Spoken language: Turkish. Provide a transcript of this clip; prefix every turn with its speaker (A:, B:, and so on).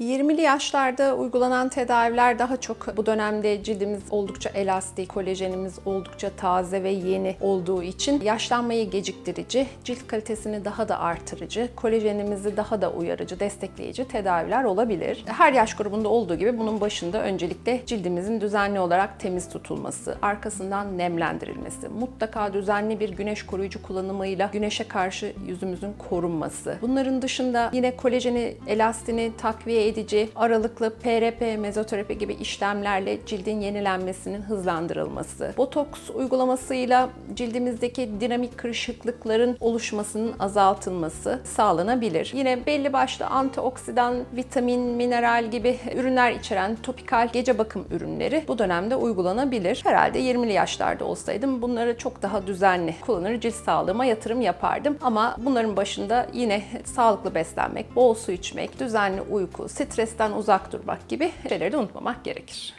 A: 20'li yaşlarda uygulanan tedaviler daha çok bu dönemde cildimiz oldukça elastik, kolajenimiz oldukça taze ve yeni olduğu için yaşlanmayı geciktirici, cilt kalitesini daha da artırıcı, kolajenimizi daha da uyarıcı, destekleyici tedaviler olabilir. Her yaş grubunda olduğu gibi bunun başında öncelikle cildimizin düzenli olarak temiz tutulması, arkasından nemlendirilmesi, mutlaka düzenli bir güneş koruyucu kullanımıyla güneşe karşı yüzümüzün korunması. Bunların dışında yine kolajeni, elastini takviye edici aralıklı PRP, mezoterapi gibi işlemlerle cildin yenilenmesinin hızlandırılması. Botoks uygulamasıyla cildimizdeki dinamik kırışıklıkların oluşmasının azaltılması sağlanabilir. Yine belli başlı antioksidan, vitamin, mineral gibi ürünler içeren topikal gece bakım ürünleri bu dönemde uygulanabilir. Herhalde 20'li yaşlarda olsaydım bunları çok daha düzenli kullanır, cilt sağlığıma yatırım yapardım. Ama bunların başında yine sağlıklı beslenmek, bol su içmek, düzenli uyku, stresten uzak durmak gibi şeyleri de unutmamak gerekir.